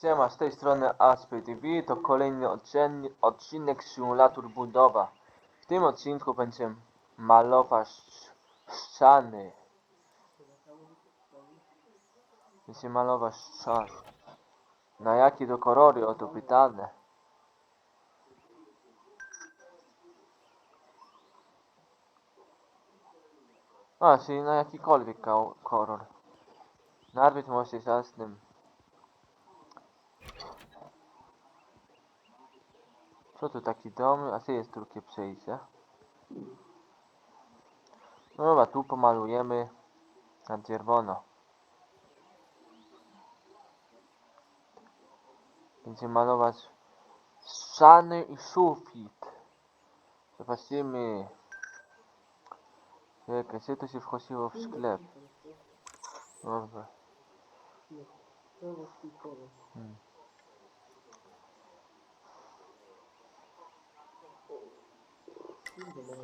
Siema, z tej strony Aspy TV, to kolejny odcinek Simulator Budowa. W tym odcinku będziemy malować ściany. Będziemy malować ściany. Na jakie to kolory, o to pytane. A, czyli na jakikolwiek ko- kolor. Najpierw może jasnym. Co tu taki dom? A co jest drugie przejście? No dobra, tu pomalujemy na czerwono. Będziemy malować ściany i sufit. Zobaczymy. Czekaj, co to się wchodziło w sklep? Dobra. Hmm.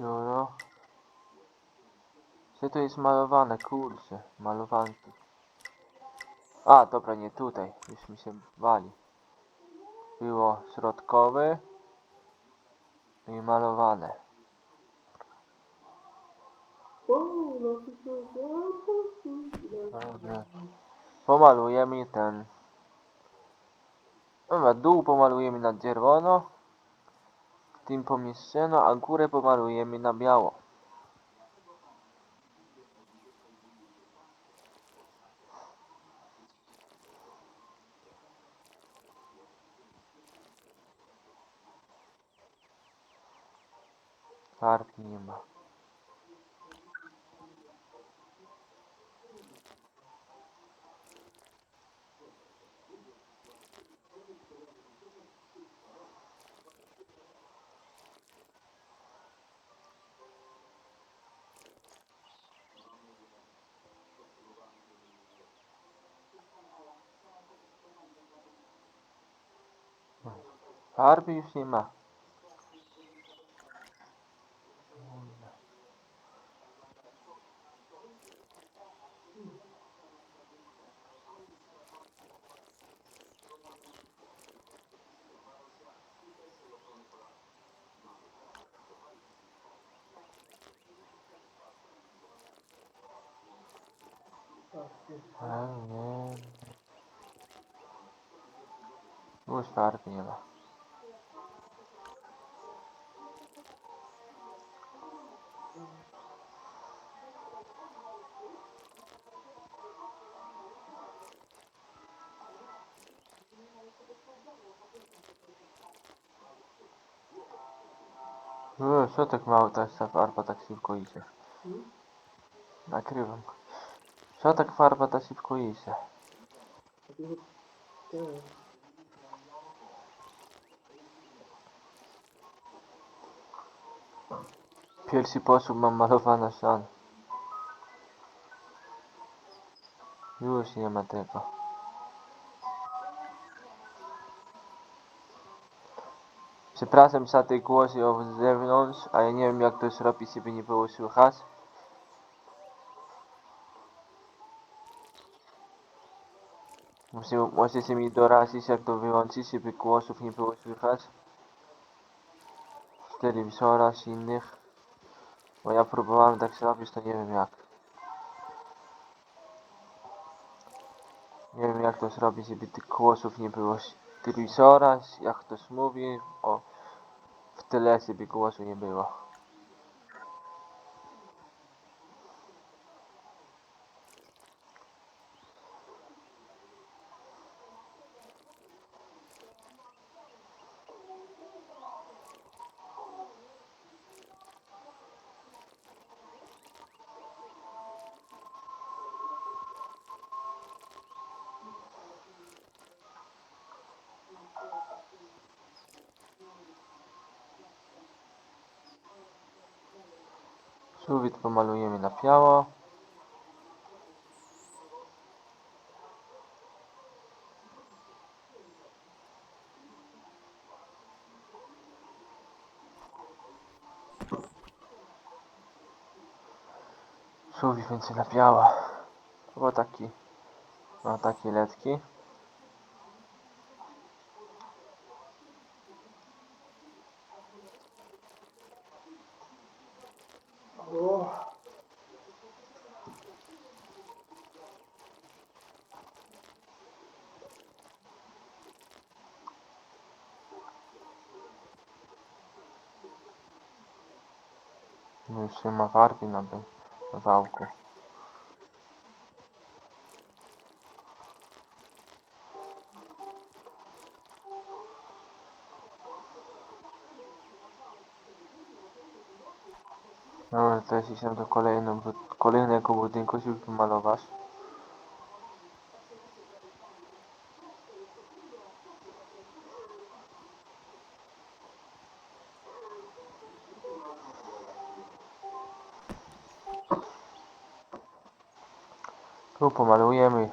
Joro. Co to jest malowane? Kurczę, malowanki. A, dobra, nie tutaj. Już mi się wali. Było środkowe i malowane. Dobra. Pomalujemy ten. Dobra, dół pomalujemy na czerwono. W tym pomieszczeniu, a górę pomalujemy na biało. Farb nie ma. Farby już nie ma. A, nie. Już Uuu, co tak mało ta farba tak szybko idzie? Nakrywam. Co tak farba tak szybko idzie? Pierwszy sposób mam malowane ściany. Już nie ma tego. Przepraszam za te głosy od zewnątrz, a ja nie wiem jak to zrobić, żeby nie było słychać. Musi- Możecie mi doradzić jak to wyłączyć, żeby głosów nie było słychać. Z telewizora, z innych. Bo ja próbowałem tak zrobić, to nie wiem jak. Nie wiem jak to zrobić, żeby tych głosów nie było z telewizora, jak ktoś mówi, o tyle, żeby głosu nie było. Sufit pomalujemy na biało. Sufit więcej na biało. Bo taki, ma takie letki. Ну ще Макар би надав. Dobra, teraz idziemy do kolejnego, kolejnego budynku, żeby pomalować. Tu pomalujemy.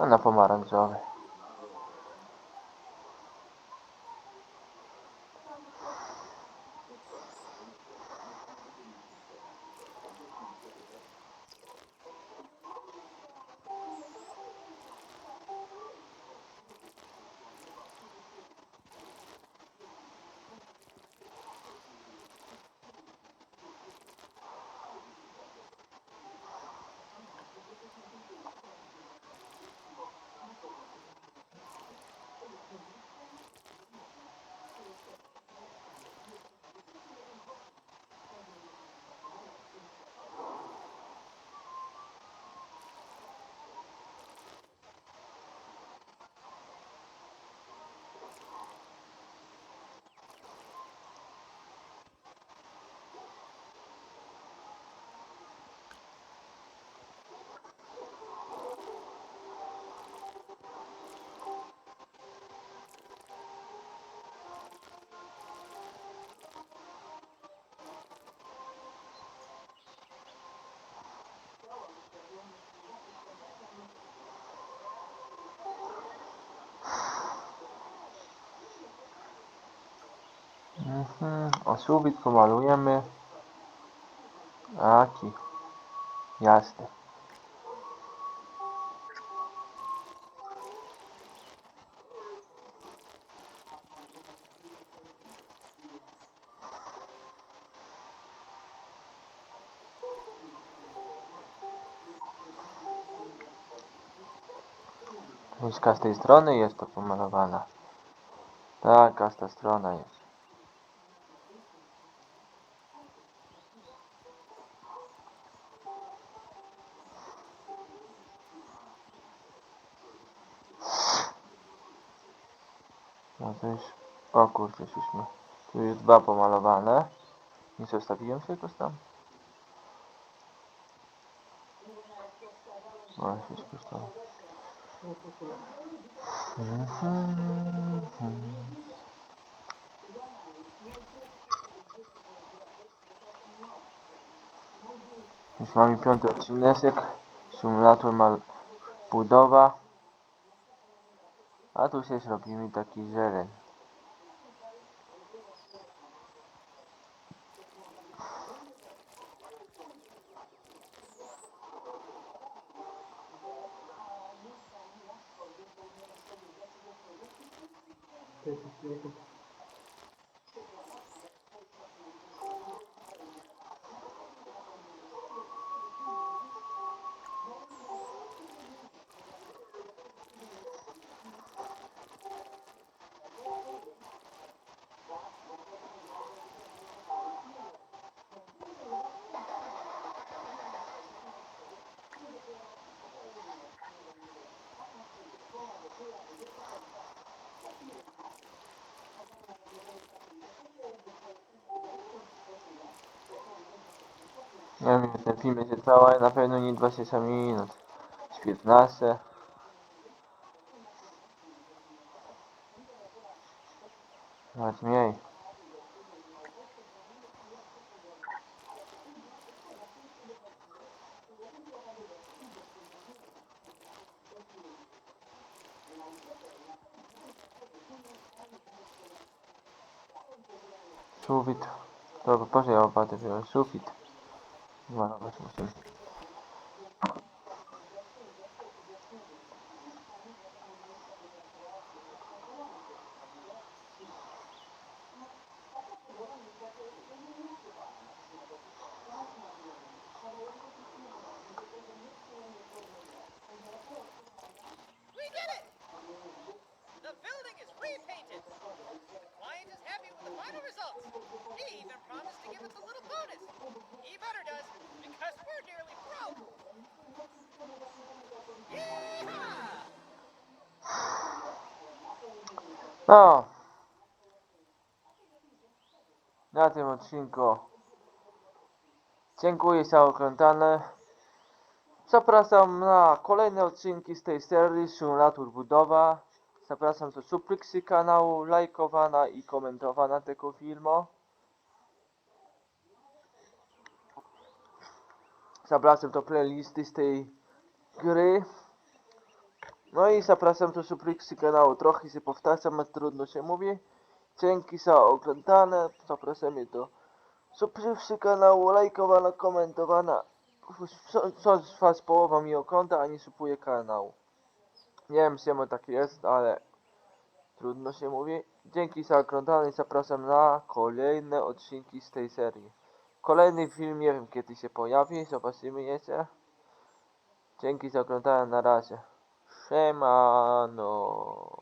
A na pomarańczowy. Mhm. O sufit pomalujemy. Aki. Jasne. Łyżka z tej strony jest to pomalowana. Tak, a z ta strona jest. Już... O kurczę, mi... Tu jest dwa pomalowane. Nie zostawiłem się jakoś tam? O, się spuszczało. Mhm. Już mamy piąty odcinek. Symulator mal budowa. A tu się robimy taki zieleń. Nie wiem, ten film będzie trwał na pewno nie 20 minut. Z 15. Nawet mniej. Sufit. Dobra, po co ja łopatę wziąłem? Sufit. Malować No. Na tym odcinku. Dziękuję za oglądanie. Zapraszam na kolejne odcinki z tej serii Simulator Budowa. Zapraszam do subskrypcji kanału, lajkowania i komentowania tego filmu. Zapraszam do playlisty z tej gry. No i zapraszam do subskrypcji kanału. Trochę się powtarzam, ale trudno się mówi. Dzięki za oglądanie. Zapraszamy do subskrypcji kanału, lajkowania, komentowania. Co, z was połowa mi ogląda, a nie subuje kanał. Nie wiem czemu tak jest, ale trudno się mówi. Dzięki za oglądanie i zapraszam na kolejne odcinki z tej serii. Kolejny film nie wiem kiedy się pojawi, zobaczymy jeszcze. Dzięki za oglądanie, na razie. Semano.